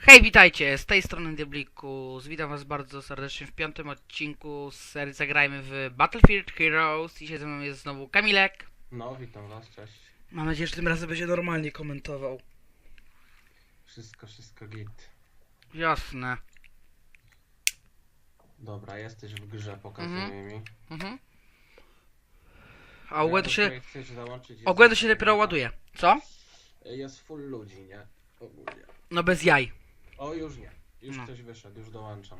Hej, witajcie, z tej strony Diabliku. Witam was bardzo serdecznie w piątym odcinku z serii Zagrajmy w Battlefield Heroes. Dzisiaj ze mną jest znowu Kamilek. No, witam was, cześć. Mam nadzieję, że tym razem będzie normalnie komentował. Wszystko, wszystko git. Jasne. Dobra, jesteś w grze, pokazuj Mhm. mi. Mhm. A ogólnie to się, chcesz jest- ogólnie to się dopiero ładuje. Co? Jest full ludzi, nie? Ogólnie. No bez jaj. O, już nie. Już No. ktoś wyszedł, już dołączam.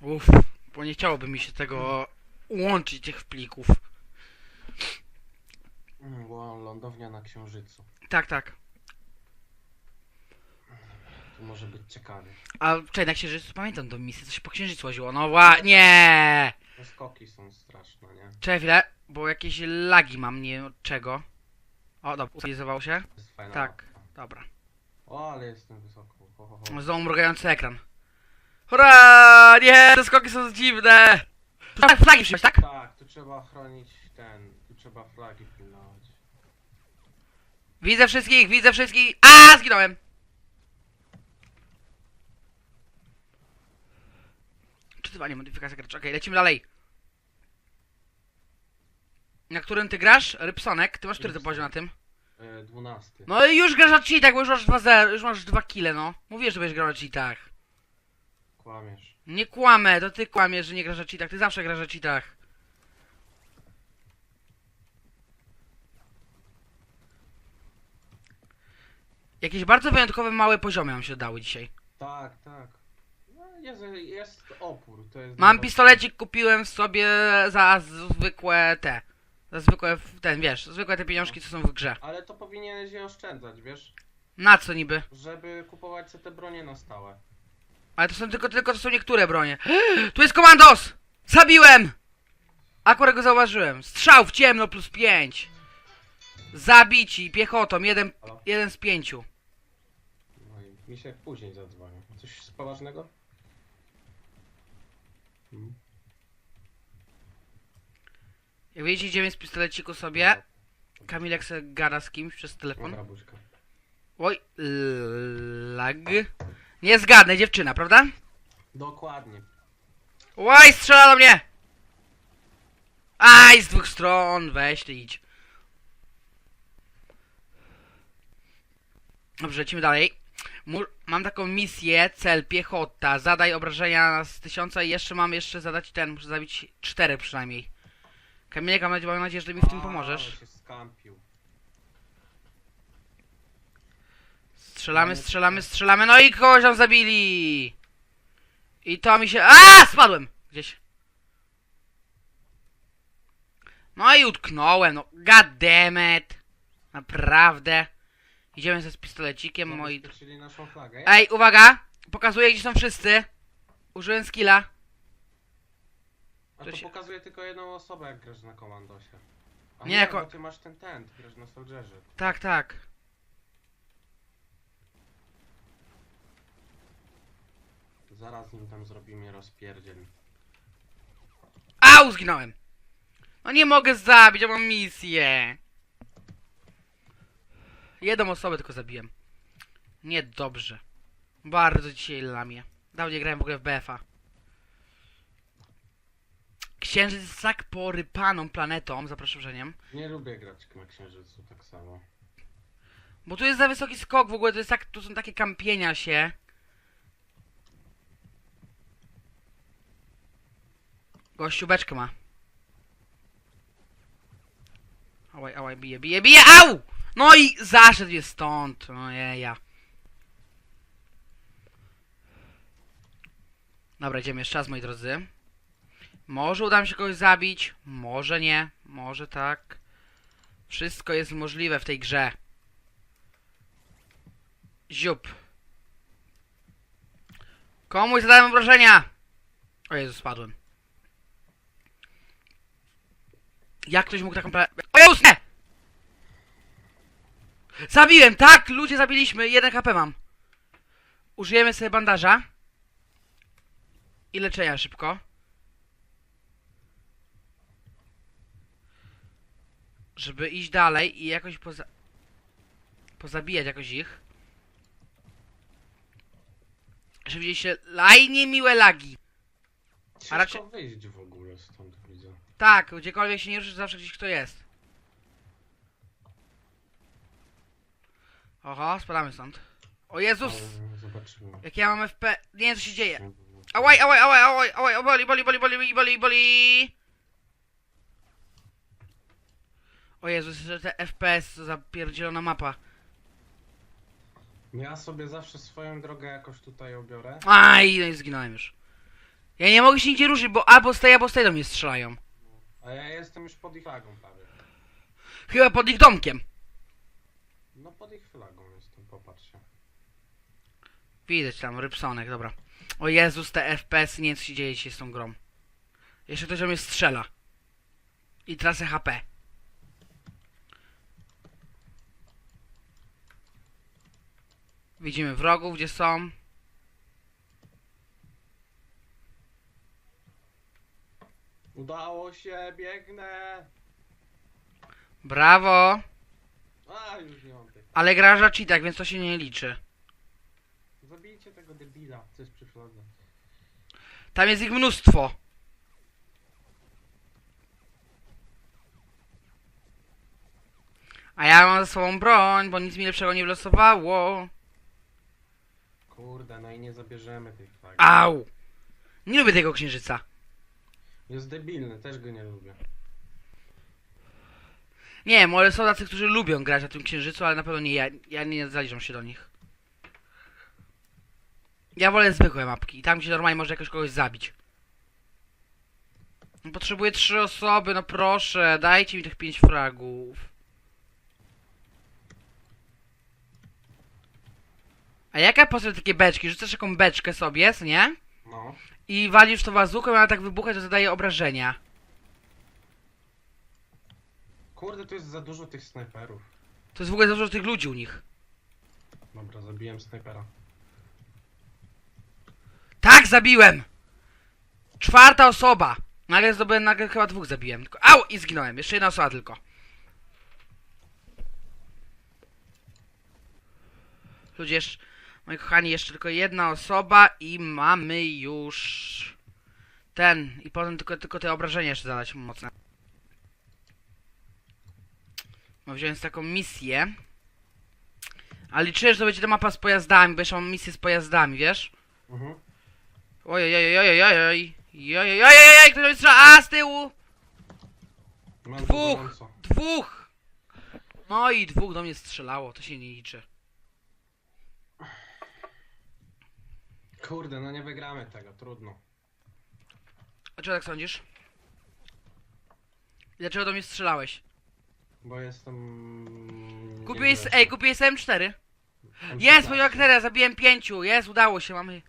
Uff, bo nie chciałoby mi się tego łączyć tych plików. Mm, Bo lądownia na Księżycu. Tak, tak. To może być ciekawie. A wczoraj na księżycu pamiętam tą misję, co się po księżycu łaziło. No wła... nie. Te skoki są straszne, nie? Czekaj chwilę, bo jakieś lagi mam, nie wiem od czego. O, dobra, ustabilizował się. To jest fajna Tak. Dobra. O, ale jestem wysoko. Ho, ho, ho. Znowu mrugający ekran. Hurra! Nie, te skoki są dziwne! Tu trzeba flagi przyjąć, tak? Tak, tu trzeba chronić ten, tu trzeba flagi pilnować. Widzę wszystkich, widzę wszystkich! A, zginąłem! Czytywanie, modyfikacja gracza. Okej, lecimy dalej. Na którym ty grasz? Rybsonek, ty masz który to poziom na tym? E, 12. No i już grasz na cheatach, bo już masz 2 0, już masz 2 kile, no. Mówię, że będziesz grał na cheatach. Kłamiesz. Nie kłamę, to ty kłamiesz, że nie grasz na cheatach, ty zawsze grasz na cheatach. Jakieś bardzo wyjątkowe małe poziomy nam się dały dzisiaj. Tak, tak. No, jest, jest opór, to jest... Mam pistolecik, kupiłem sobie za zwykłe te. Za zwykłe, ten wiesz, zwykłe te pieniążki, co są w grze. Ale to powinieneś je oszczędzać, wiesz? Na co niby? Żeby kupować sobie te bronie na stałe. Ale to są tylko, tylko to są niektóre bronie. Tu jest komandos! Zabiłem! Akurat go zauważyłem. Strzał w ciemno plus 5. Zabici piechotą, jeden, Halo? jeden z pięciu. No i mi się później zadzwonił. Coś poważnego? Hmm? Jak widzicie, idziemy z pistoleciku sobie. Kamilek se gada z kimś przez telefon. Dobra, buźka. Oj, lag. Nie zgadnę, dziewczyna, prawda? Dokładnie. Oj, strzela do mnie! Aj, z dwóch stron, weź ty idź. Dobrze, lecimy dalej. Mu mam taką misję, cel piechota, zadaj obrażenia z tysiąca i jeszcze mam jeszcze zadać ten, muszę zabić cztery przynajmniej. Kamilek, mam nadzieję, mam nadzieję, że mi w tym pomożesz. się skampił. Strzelamy, strzelamy, strzelamy, no i kogoś tam zabili! I to mi się... A, Spadłem! Gdzieś. No i utknąłem, no god damn it. Naprawdę. Idziemy ze z pistolecikiem, moi... Zabezpieczyli naszą flagę. Ej, uwaga! Pokazuję, gdzie są wszyscy. Użyłem skilla. A to to się- pokazuje tylko jedną osobę, jak grasz na komandosie. A Nie, nie, jako- ty masz ten tent, grasz na soldierze. Tak, tak. Zaraz nim tam zrobimy rozpierdziel. Au, zginąłem. No nie mogę zabić, ja mam misję. Jedną osobę tylko zabiłem. Niedobrze. Bardzo dzisiaj lamię. Dawniej grałem w ogóle w BFA. Księżyc jest tak porypaną planetą, za przeproszeniem. Nie lubię grać na księżycu tak samo. Bo tu jest za wysoki skok w ogóle, to jest tak, tu są takie kampienia się. Gościu beczkę ma. Ałaj, ałaj, bije, bije, bije, au! No i zaszedł je stąd, ojeja. Dobra, idziemy jeszcze raz, moi drodzy. Może uda mi się kogoś zabić, może nie, może tak. Wszystko jest możliwe w tej grze. Ziup. Komuś zadałem obrażenia! O Jezu, spadłem. Jak ktoś mógł taką pra... O Jezus! Zabiłem, tak! Ludzie zabiliśmy, jeden HP mam. Użyjemy sobie bandaża. I leczenia szybko. Żeby iść dalej i jakoś poza... Pozabijać jakoś ich. Że widzieliście laj niemiłe lagi. Ciężko raczej- wyjść w ogóle stąd widzę. Tak, gdziekolwiek się nie ruszysz, zawsze gdzieś kto jest. Oho, spadamy stąd. O Jezus! Zobaczymy. Jak ja mam FP... Nie wiem co się dzieje. Ałaj, ałaj, ałaj, ałaj, ałaj, boli, boli, boli, boli, boli, boli. O Jezus, że te FPS, co za pierdzielona mapa. Ja sobie zawsze swoją drogę jakoś tutaj obiorę. Aj, no i zginąłem już. Ja nie mogę się nigdzie ruszyć, bo albo z tej, albo z tej do mnie strzelają. A ja jestem już pod ich flagą prawie. Chyba pod ich domkiem. No pod ich flagą jestem, popatrzcie. Widać tam, Rybsonek, dobra. O Jezus, te FPS, nie wiem co się dzieje dzisiaj z tą grą. Jeszcze ktoś do mnie strzela. I tracę HP. Widzimy wrogów, gdzie są. Udało się, biegnę! Brawo! A, już nie mam tych. Ale gra za cheatach, więc to się nie liczy. Zabijcie tego debila, co jest przy. Tam jest ich mnóstwo. A ja mam ze sobą broń, bo nic mi lepszego nie wylosowało. Kurde, no i nie zabierzemy tej flagi. Au! Nie lubię tego księżyca. Jest debilny, też go nie lubię. Nie, może są tacy, którzy lubią grać na tym księżycu, ale na pewno nie ja. Ja nie zaliczam się do nich. Ja wolę zwykłe mapki. Tam, gdzie normalnie może jakoś kogoś zabić. Potrzebuję trzy osoby, no proszę, dajcie mi tych pięć fragów. A jaka postać takie beczki? Rzucasz taką beczkę sobie, co nie? No. I walisz to bazuką, i ona tak wybucha, to zadaje obrażenia. Kurde, tu jest za dużo tych snajperów. To jest w ogóle za dużo tych ludzi u nich. Dobra, zabiłem snajpera. Tak, zabiłem! Czwarta osoba! Nagle zdobyłem, nagle chyba dwóch zabiłem. Tylko, au! I zginąłem. Jeszcze jedna osoba tylko. Ludzie, jeszcze, moi kochani, jeszcze tylko jedna osoba i mamy już ten. I potem tylko, tylko te obrażenia jeszcze zadać mocne. No wziąłem taką misję. Ale liczyłem, że to będzie ta mapa z pojazdami, bo jeszcze mam misję z pojazdami, wiesz? Mhm. Ojojojojojojoj. Jojojojojoj, ktoś do mnie strzela. A, z tyłu! Mam Dwóch. Dwóch! No i dwóch do mnie strzelało, to się nie liczy. Kurde, no nie wygramy tego, trudno. A czego tak sądzisz? Dlaczego do mnie strzelałeś? Bo jestem... Kupiłeś, niegrzeczny. ej, kupiłeś M4? M16. Jest, moja akteria, zabiłem pięciu. Jest, udało się, mamy...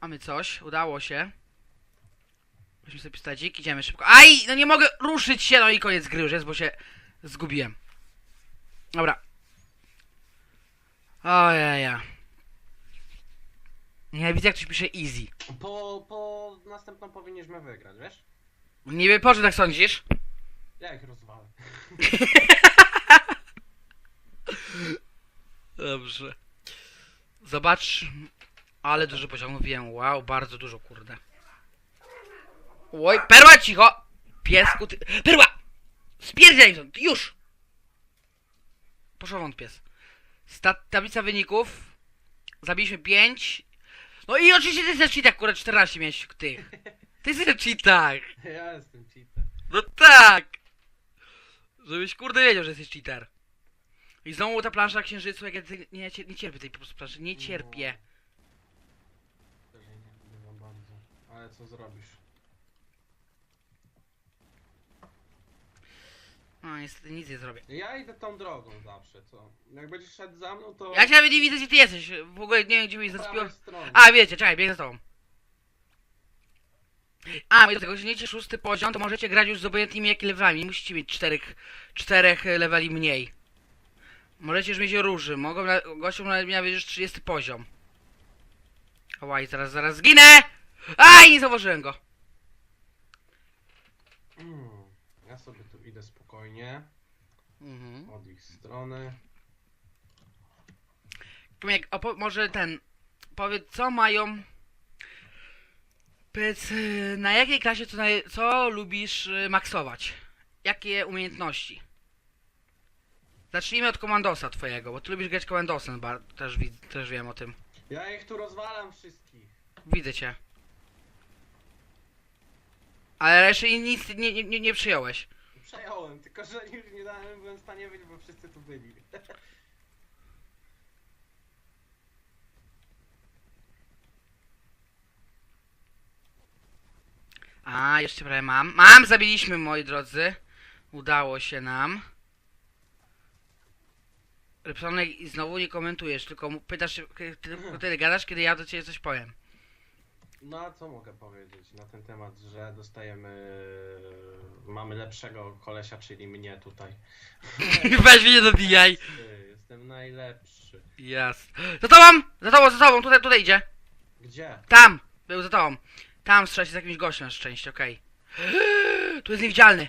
Mamy coś, udało się. Weźmy sobie pistacik, idziemy szybko. Aj, no nie mogę ruszyć się, no i koniec gry już jest, bo się zgubiłem. Dobra. Ojeja. Nie widzę jak ktoś pisze easy. Po, po następną powinniśmy wygrać, wiesz? Nie wiem, po czym tak sądzisz? Ja ich rozwalę. Dobrze. Zobacz. Ale dużo poziomów wiem. Wow, bardzo dużo, kurde. Oj, perła cicho! Piesku, ty... Perła! Spierdziaj stąd, już! Poszło wąt pies. Stat tablica wyników. Zabiliśmy 5. No i oczywiście ty jesteś cheatak, akurat 14 miałeś tych. Ty jesteś cheatak. Ja jestem cheater. No tak! Żebyś kurde wiedział, że jesteś cheater. I znowu ta plansza księżycu, jak ja ty, nie, nie, nie cierpię tej po prostu planszy, nie cierpię. Też nie lubię bardzo. Ale co zrobisz? No niestety nic nie zrobię. Ja idę tą drogą zawsze, co? Jak będziesz szedł za mną, to... Ja cię nawet nie widzę gdzie ty jesteś, w ogóle nie wiem gdzie mi stronie. A wiecie, czekaj, biegnę z tobą. A, moi do tego, osiągnięcie szósty poziom, to możecie grać już z obojętnymi levelami. Nie musicie mieć czterech, czterech e, leveli mniej. Możecie już mieć róży. Mogą na, gościom nawet miał już 30 poziom. Ałaj, zaraz, zaraz zginę! Aj, nie zauważyłem go. Mm, ja sobie tu idę spokojnie. Mhm. Od ich strony. Opo- może ten... powiedz, co mają... Powiedz, y, na jakiej klasie co, naj... co lubisz y, maksować? Jakie umiejętności? Zacznijmy od komandosa twojego, bo ty lubisz grać komandosem, też, też wiem o tym. Ja ich tu rozwalam wszystkich. Widzę cię. Ale jeszcze i nic nie, nie, nie, nie przyjąłeś. Przejąłem, tylko że już nie dałem, byłem w stanie wyjść, bo wszyscy tu byli. A, jeszcze prawie mam. Mam, zabiliśmy, moi drodzy. Udało się nam. Rypsonek znowu nie komentujesz, tylko pytasz tylko tyle gadasz, kiedy ja do ciebie coś powiem. No a co mogę powiedzieć na ten temat, że dostajemy... Mamy lepszego kolesia, czyli mnie tutaj. Weź mnie nie dobijaj. Ty, Jestem najlepszy. Jasne. Za tobą! Za tobą, za tobą, tutaj, tutaj idzie. Gdzie? Tam! Był za tobą. Tam strzela się z jakimś gościem na szczęście, okej. Tu jest niewidzialny.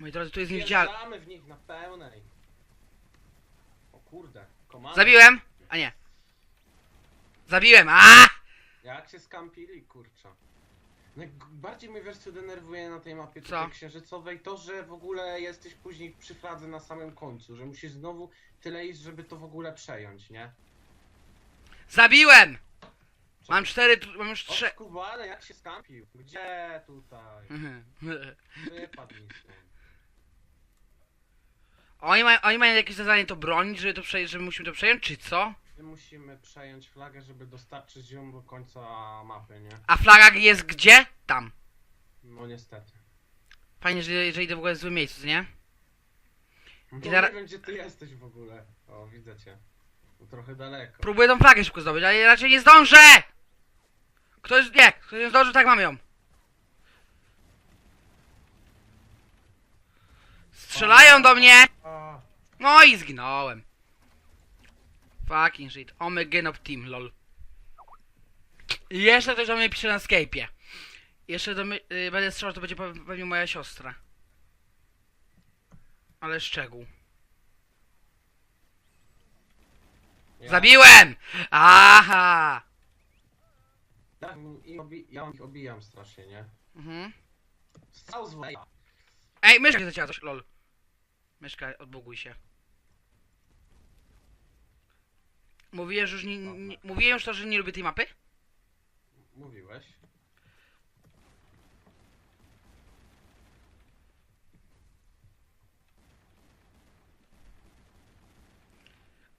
Moi drodzy, tu jest niewidzialny. Wjeżdżamy w nich na pełnej. O kurde, komanda. Zabiłem? A nie. Zabiłem, a! Jak się skampili, kurczę. Najbardziej mnie wiesz co denerwuje na tej mapie Co? tutaj księżycowej to, że w ogóle jesteś później przy fladze na samym końcu, że musisz znowu tyle iść, żeby to w ogóle przejąć, nie? Zabiłem! Mam cztery, tu- mam już O, trzy. skubany, jak się skampił? Gdzie tutaj? Wypadł mi stąd. Oni mają, oni mają jakieś zadanie to bronić, żeby to przejąć, żeby musimy to przejąć, czy co? My musimy przejąć flagę, żeby dostarczyć ją do końca mapy, nie? A flaga jest gdzie? Tam. No niestety. Fajnie, że, że idę w ogóle w złym miejscu, nie? No nie wiem gdzie ty jesteś w ogóle. O, widzę cię. No, trochę daleko. Próbuję tą flagę szybko zdobyć, ale raczej nie zdążę! Ktoś, nie, ktoś nie zdążył, tak mamy ją. Strzelają do mnie! A, No i zginąłem. Fucking shit. Omega of Team, lol. I jeszcze ktoś do mnie pisze na Skype'ie. Jeszcze do mnie, y, będę strzelał, to będzie pe- pewnie moja siostra. Ale szczegół. ja- Zabiłem! Aha! Ja, i obi- ja ich obijam strasznie, nie? Mhm. Strzał z. Ej, myszka zacięła coś, lol. Myszka, odbuguj się. Mówiłem że już nie, nie, mówiłem już to, że nie lubię tej mapy? Mówiłeś.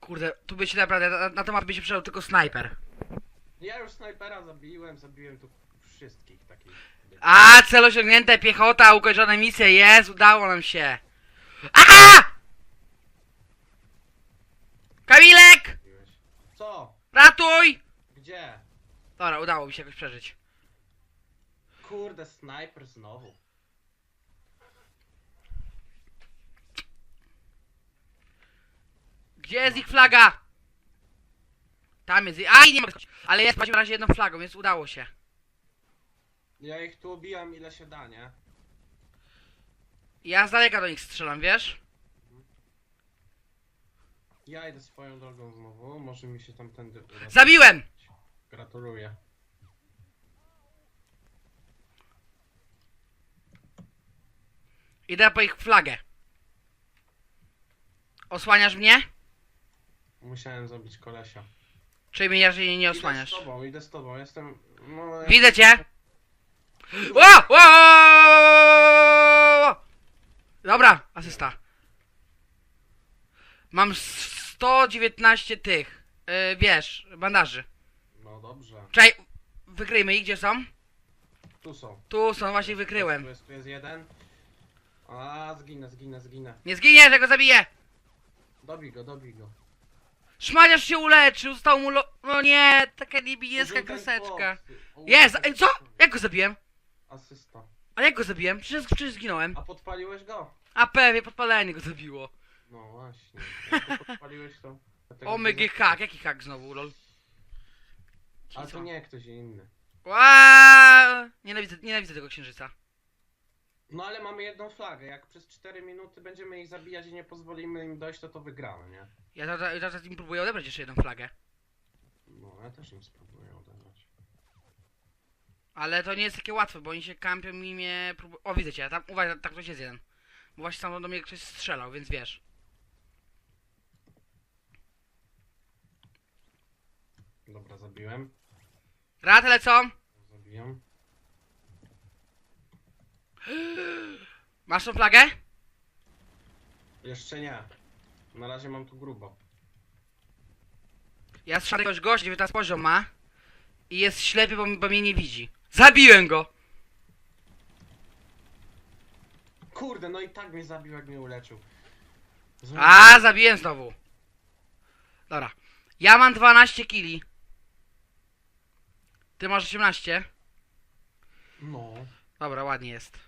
Kurde, tu by się naprawdę, na, na tę mapę by się przydał tylko snajper. Ja już snajpera zabiłem, zabiłem tu wszystkich takich. A, cel osiągnięte, piechota, ukończone misje, jest, udało nam się. A! Kamilek! Co? Ratuj! Gdzie? Dobra, udało mi się jakoś przeżyć. Kurde, snajper znowu. Gdzie jest ich flaga? Tam jest. Aj, nie mogę skoczyć. Ale jest w każdym razie jedną flagą, więc udało się. Ja ich tu obijam ile się da, nie? Ja z daleka do nich strzelam, wiesz? Ja idę swoją drogą znowu, może mi się tamtędy uda. Zabiłem! Gratuluję. Idę po ich flagę. Osłaniasz mnie? Musiałem zabić kolesia. Czy mnie raczej nie Idę z osłaniasz? tobą, idę z tobą, jestem... No, ja- Widzę cię! Ło! Ło! Dobra, asysta. Mam 119 tych, yy, wiesz, bandaży. No dobrze. Czekaj, wykryjmy ich, gdzie są? Tu są. Tu są, właśnie Tu wykryłem. jest, tu jest jeden. A, zginę, zginę, zginę. Nie zginie, że go zabiję! Dobij go, dobij go. Szmaniarz się uleczył, został mu lo... No nie, taka niebieska kreseczka. O, Jest, ej, co? Jak go zabiłem? Asysta. A jak go zabiłem? Przecież, przecież zginąłem. A podpaliłeś go? A pewnie podpalenie go zabiło. No właśnie. Jak podpaliłeś to... dlatego O mygy hack, jaki hack znowu, lol. Ale to nie ktoś inny. Ła! Nienawidzę, nienawidzę tego księżyca. No ale mamy jedną flagę. Jak przez 4 minuty będziemy ich zabijać i nie pozwolimy im dojść, to to wygramy, nie? Ja zaraz, im próbuję odebrać jeszcze jedną flagę. No, ja też im spróbuję odebrać. Ale to nie jest takie łatwe, bo oni się kampią i mnie próbują... O, widzę cię, tam, uwaga, tak ktoś jest jeden. Bo właśnie tam do mnie ktoś strzelał, więc wiesz. Dobra, zabiłem. Granat lecą! Zabiłem. Masz tą flagę? Jeszcze nie. Na razie mam tu grubo. Ja strzelę jakiegoś gościa, 19 poziom ma. I jest ślepy, bo, bo mnie nie widzi. Zabiłem go! Kurde, no i tak mnie zabił, jak mnie uleczył. A, zabiłem znowu. Dobra. Ja mam 12 kili. Ty masz 18? No. Dobra, ładnie jest.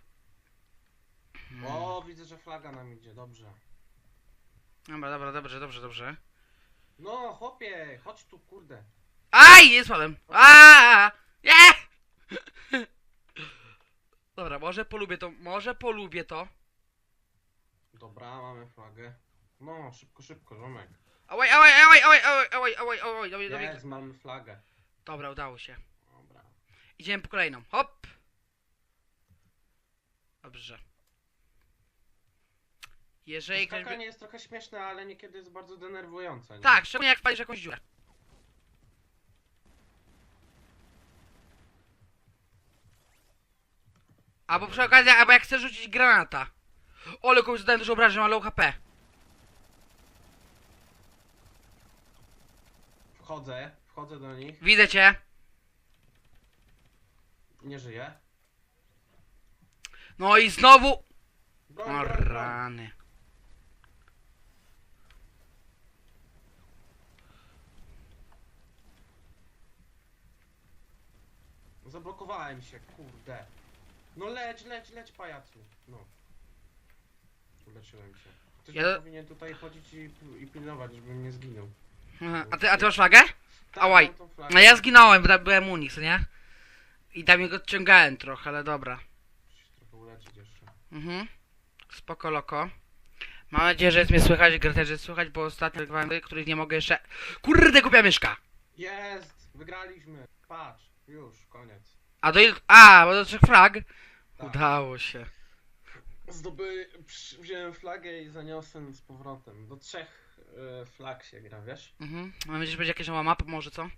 O, widzę, że flaga nam idzie, dobrze. Dobra, dobra, dobrze, dobrze, dobrze. No, chłopie, chodź tu, kurde. Aj, jest spadłem. A, nie! Dobra, może polubię to, może polubię to. Dobra, mamy flagę. No, szybko, szybko, ałaj, ałaj, ałaj, ałaj, ałaj, ałaj, ałaj, dobra, dobra. Jest, mamy flagę. Dobra, udało się. Idziemy po kolejną. Hop! Dobrze. Jeżeli ktoś... By... Skakanie jest trochę śmieszne, ale niekiedy jest bardzo denerwujące. Nie? Tak, szczególnie jak wpalisz jakąś dziurę. Albo przy okazji, albo jak chcesz rzucić granata. Ole, komuś zadałem dużo obrażeń, ma low HP. Wchodzę, wchodzę do nich. Widzę cię. Nie żyję. No i znowu... O rany. Zablokowałem się, kurde. No leć, leć, leć, pajacu. No. Uleczyłem się. Ktoś Ja- powinien tutaj chodzić i, i pilnować, żebym nie zginął. A ty, a ty masz flagę? Tak, Ałaj. mam tą flagę. No ja zginąłem, bo byłem u nich, co nie? I tam go odciągałem trochę, ale dobra. Trochę uleczyć jeszcze. Mhm. Spoko loko. Mam nadzieję, że jest mnie słychać, grę też jest słychać, bo ostatnio nagrywałem gry, których nie mogę jeszcze... Kurde, głupia myszka! Jest! Wygraliśmy! Patrz, już, koniec. A do ilu... A, bo do trzech flag? Tak. Udało się. Zdoby... przy- Wziąłem flagę i zaniosłem z powrotem. Do trzech e, flag się gra, wiesz? Mhm. Mam nadzieję, że będzie jakaś nowa mapa, może co?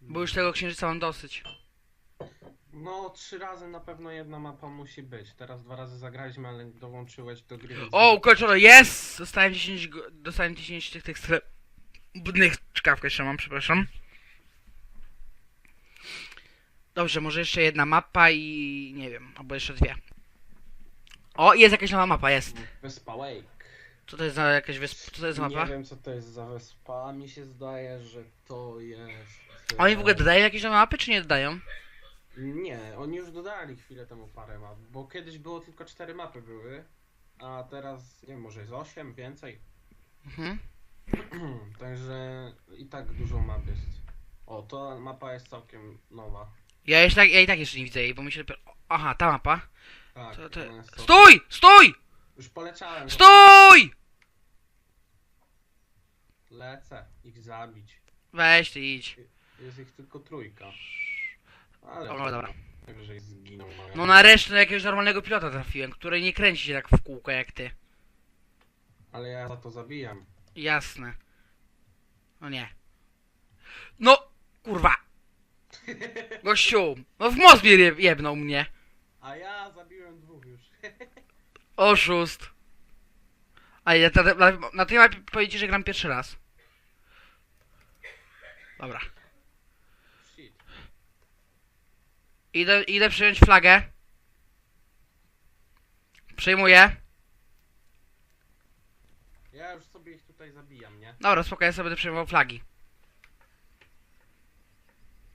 Bo już tego księżyca mam dosyć. No, trzy razy na pewno jedna mapa musi być. Teraz dwa razy zagraliśmy, ale dołączyłeś do gry. więc- O, ukończono, jest! Dostałem 10, go- dostałem 10 tych, tych srebrnych czkawkę jeszcze mam, przepraszam. Dobrze, może jeszcze jedna mapa i nie wiem, albo jeszcze dwie. O, jest jakaś nowa mapa, jest. Wyspa Wake. Co to jest za jakaś wyspa? Co to jest za Nie mapa? wiem co to jest za wyspa, mi się zdaje, że to jest... Oni w ogóle dodają jakieś nowe mapy, czy nie dodają? Nie, oni już dodali chwilę temu parę map, bo kiedyś było tylko cztery mapy były, a teraz, nie wiem, może jest osiem, więcej. Mhm. Także i tak dużo map jest. O, to mapa jest całkiem nowa. Ja, jeszcze tak, ja i tak jeszcze nie widzę jej, bo dopiero... Aha, ta mapa. Tak, To, to... ona jest całkiem- Stój! Stój! Już poleciałem. Stój! Lecę ich zabić. Weź ty idź. Jest ich tylko trójka. Ale O, dobra. Najwyżej zginął. ale- No nareszcie na jakiegoś normalnego pilota trafiłem, który nie kręci się tak w kółko jak ty. Ale ja za to zabijam. Jasne. No nie. No, kurwa. Gościu, no w mózg mnie je- jebnął mnie. A ja zabiłem dwóch już. Oszust. A ja na, na, na tej mapie powiedzieć, że gram pierwszy raz. Dobra. Shit. Idę, idę przyjąć flagę. Przejmuję. Ja już sobie ich tutaj zabijam, nie? Dobra, spokojnie sobie będę przejmował flagi.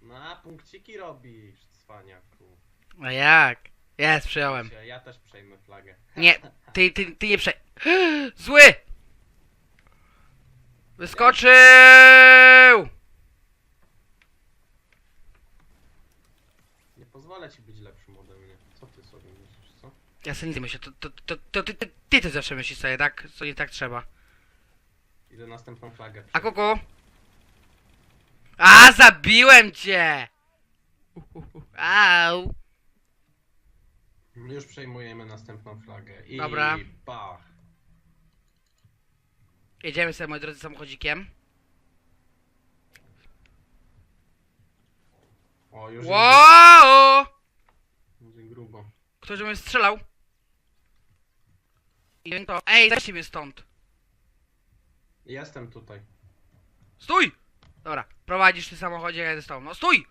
Na punkciki robisz, cwaniaku. A jak? Jest, przyjąłem. Ja też przejmę flagę. Nie, ty, ty, ty nie przej... Zły! Wyskoczył! Nie pozwolę ci być lepszym ode mnie. Co ty sobie myślisz, co? Ja sobie nic nie myślę, to, to, to, to ty, ty, ty, ty zawsze myślisz sobie, tak? Co nie tak trzeba. Idę następną flagę A kuku? A, zabiłem cię! Au! Już przejmujemy następną flagę. I Dobra. Bach. Jedziemy sobie, moi drodzy, samochodzikiem. O, już Wow! będzie grubo. Ktoś do mnie strzelał. I to... Ej, dajcie mnie stąd. Jestem tutaj. Stój! Dobra, prowadzisz ty samochodzie, ja jedę z tobą. No stój!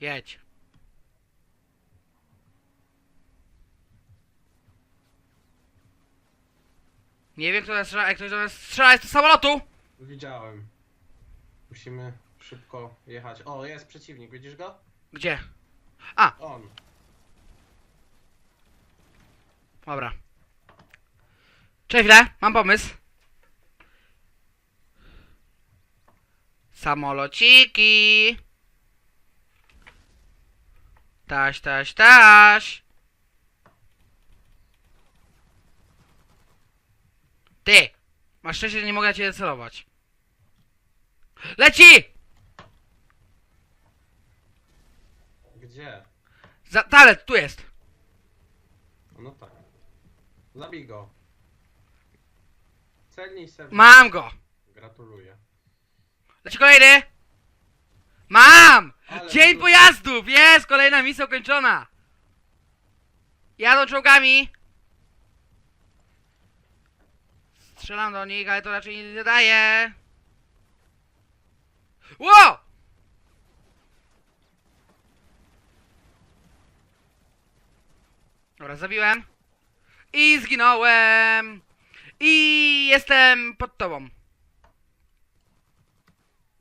Jedź. Nie wiem kto nas strzela, jak ktoś do nas strzela jest z samolotu! Widziałem. Musimy szybko jechać. O, jest przeciwnik, widzisz go? Gdzie? On. Dobra. Cześć, chwilę, mam pomysł. Samolociki. Taś, taś, taś. Ty! Masz szczęście, że nie mogę ciebie celować. Leci! Gdzie? Za, talet, tu jest. No tak. Zabij go. Celnij se. w- Mam go. Gratuluję. Leci kolejny. Mam! Ale Dzień to- pojazdów! Jest! Kolejna misja ukończona! Jadą czołgami! Strzelam do nich, ale to raczej nic nie daje. Ło! Dobra, zabiłem. I zginąłem. I jestem pod tobą.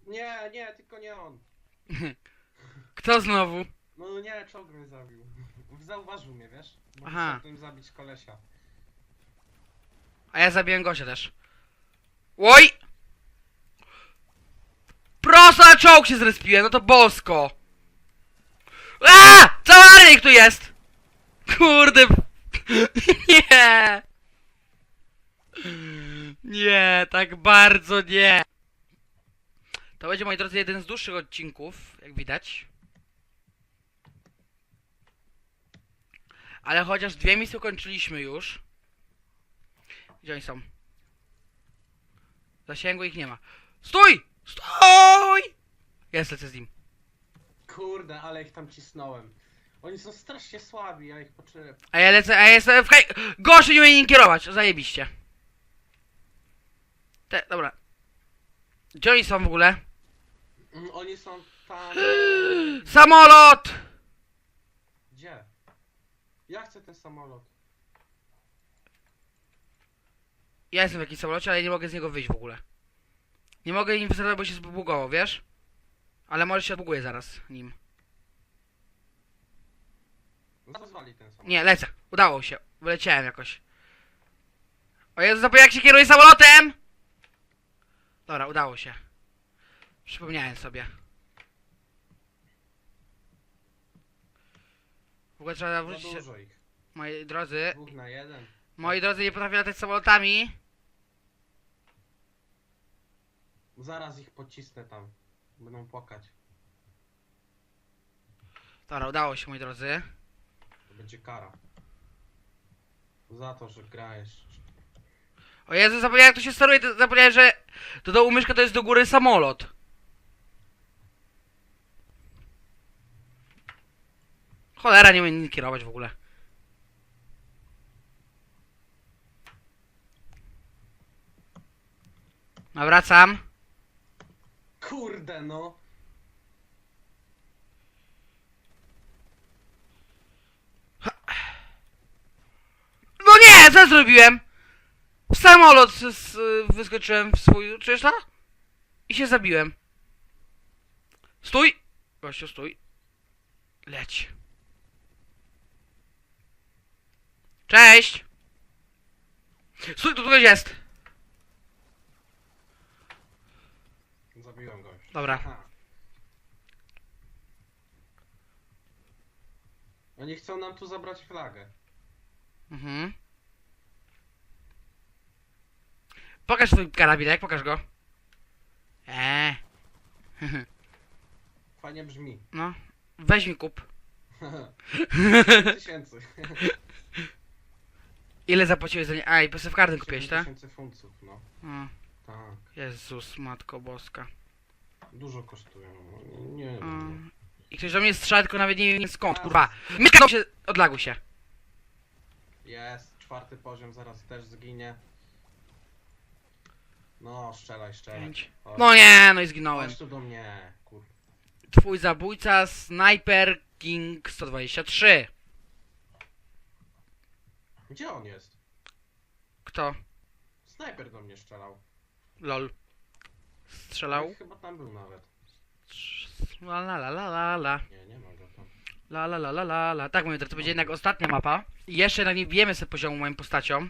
Nie, nie, tylko nie on. Kto znowu? No nie, czołg mnie zabił. Zauważył mnie, wiesz? Bo Aha. tym zabić kolesia. A ja zabiłem gościa też. Oj! Prosto na czołg się zrespiłem, no to bosko! A! Cała armia ich tu jest! Kurde! Nie! Nie, tak bardzo nie! To będzie, moi drodzy, jeden z dłuższych odcinków, jak widać. Ale chociaż dwie misje ukończyliśmy już. Gdzie oni są? Zasięgu ich nie ma. Stój! Stój! Jest, lecę z nim. Kurde, ale ich tam cisnąłem. Oni są strasznie słabi, ja ich potrzebuję. A ja lecę, a ja jestem w hej... Gorzej nie umie nim kierować, zajebiście. Te, dobra. Gdzie oni są w ogóle? Mm, Oni są tam. Samolot! Gdzie? Ja chcę ten samolot. Ja jestem w jakimś samolocie, ale nie mogę z niego wyjść w ogóle. Nie mogę nim wystartować, bo się zbugował, wiesz? Ale może się odbuguje zaraz nim. Rozwali ten samolot. Nie, lecę. Udało się. Wyleciałem jakoś. O Jezu, zapomniałem jak się kieruje samolotem! Dobra, udało się. Przypomniałem sobie. W ogóle trzeba Za wrócić się... dużo ich. Moi drodzy, Dwóch na jeden. moi drodzy nie potrafię latać samolotami. Zaraz ich pocisnę tam. Będą płakać. Dobra, udało się, moi drodzy. Będzie kara. Za to, że grajesz. O Jezu, zapomniałem jak to się steruje, to zapomniałem, że to do umyszka to jest do góry samolot. Cholera, nie umiem kierować w ogóle. Nawracam. Kurde no! No nie, co zrobiłem? W samolot z, z, wyskoczyłem w swój... Czyż to? I się zabiłem. Stój! Gościu, stój. Leć. Cześć! Stój, tu ktoś jest! Zabiłem go już. Dobra. Aha. Oni chcą nam tu zabrać flagę. Mhm. Pokaż swój karabinek, pokaż go. Eee. Fajnie brzmi. No. Weź mi kup. tysięcy. Ile zapłaciłeś za nie? A, i w kartę kupiłeś, tak? tysięcy funtów, no. O, Tak. Jezus, matko boska. Dużo kosztują. no, Nie, nie O. wiem. I ktoś do mnie strzela, tylko nawet nie wiem skąd, kurwa. Mysknął się, odlagł się. Jest, czwarty poziom, zaraz też zginie. No, strzelaj, strzelaj. Pięć. Chodź. No nie, no i zginąłem. Chodź tu do mnie, kur... Twój zabójca, Sniper King 123. Gdzie on jest? Kto? Snajper do mnie strzelał. Lol. Strzelał? Chyba tam był nawet. La la la la la la. Nie, nie ma go tam. La la la la la la. Tak mówię, to będzie jednak ostatnia mapa. I jeszcze na niej bijemy sobie poziomu moją postacią.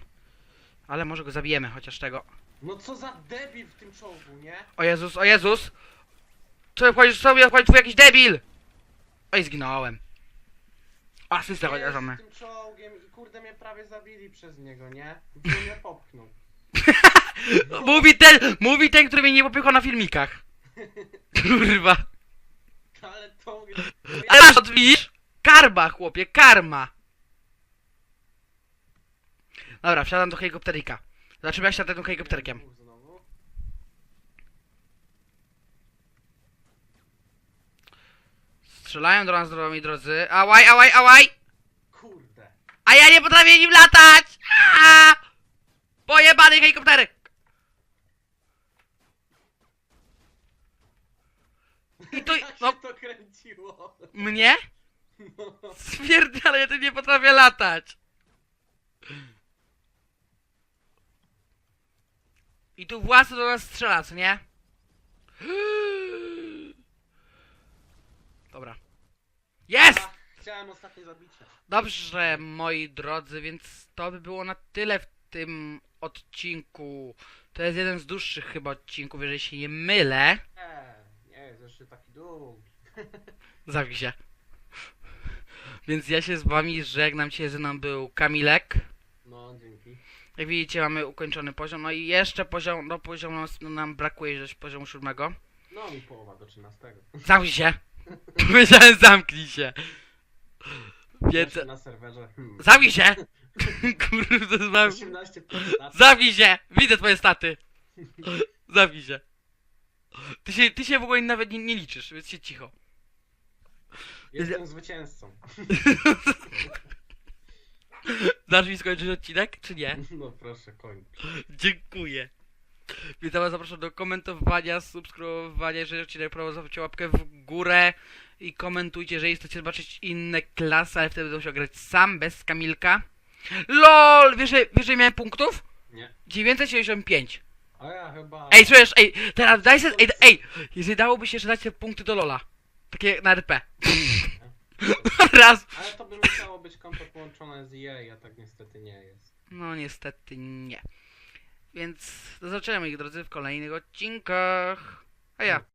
Ale może go zabijemy chociaż tego. No co za debil w tym czołgu, nie? O Jezus, o Jezus! Co wchodzisz sobie, wchodzi tu jakiś debil! Oj, zginąłem. Asystę chociaż Jest mamy. tym czołgiem i kurde mnie prawie zabili przez niego, nie? Bo mnie popchnął. Mówi ten, mówi ten, który mnie nie popycha na filmikach. Kurwa. Ale to... Ale masz, widzisz? Karma, chłopie, karma. Dobra, wsiadam do helikopterika. Znaczy, ja wsiadam tym helikopterkiem. Strzelają do nas, moi drodzy. Ałaj, ałaj, ałaj! Kurde. A ja nie potrafię nim latać! Aaaa! Pojebany helikopterek! I to, no, się to kręciło. mnie? No. Spierdolę, ja tu nie potrafię latać. I tu własny do nas strzela, co nie? Dobra. Jest! Chciałem ostatnie zabicie. Dobrze, moi drodzy, więc to by było na tyle w tym odcinku. To jest jeden z dłuższych chyba odcinków, jeżeli się nie mylę. Nie, nie jest jeszcze taki długi. Zawij się. Więc ja się z wami żegnam się, że nam był Kamilek. No, dzięki. Jak widzicie, mamy ukończony poziom. No i jeszcze poziom, do poziomu no, nam brakuje gdzieś poziomu siódmego. No mi połowa do 13. Zamknij się! Powiedziałem zamknij się! Więc... Jeszcze na serwerze. Hmm. Zamknij się! Kurde, mam... 18 Zamknij się! Widzę twoje staty! Zamknij się. Ty się, ty się w ogóle nawet nie, nie liczysz, więc się cicho. Jestem zwycięzcą. Dasz mi skończyć odcinek, czy nie? No proszę, koń. Dziękuję. Ja was zapraszam do komentowania, subskrybowania, jeżeli odcinek podobał, zostawcie łapkę w górę i komentujcie, jeżeli chcecie zobaczyć inne klasy, ale wtedy będę musiał grać sam, bez Kamilka. LOL! Wiesz, że- wiesz, że miałem punktów? Nie. 975. A ja chyba... Ej, czujesz, ej, teraz daj se, ej, ej, jeżeli dałoby się jeszcze dać te punkty do Lola. Takie na RP. Raz. Ale to by musiało być konto połączone z EA, a tak niestety nie jest. No niestety nie. Więc do zobaczenia moi drodzy w kolejnych odcinkach. A ja.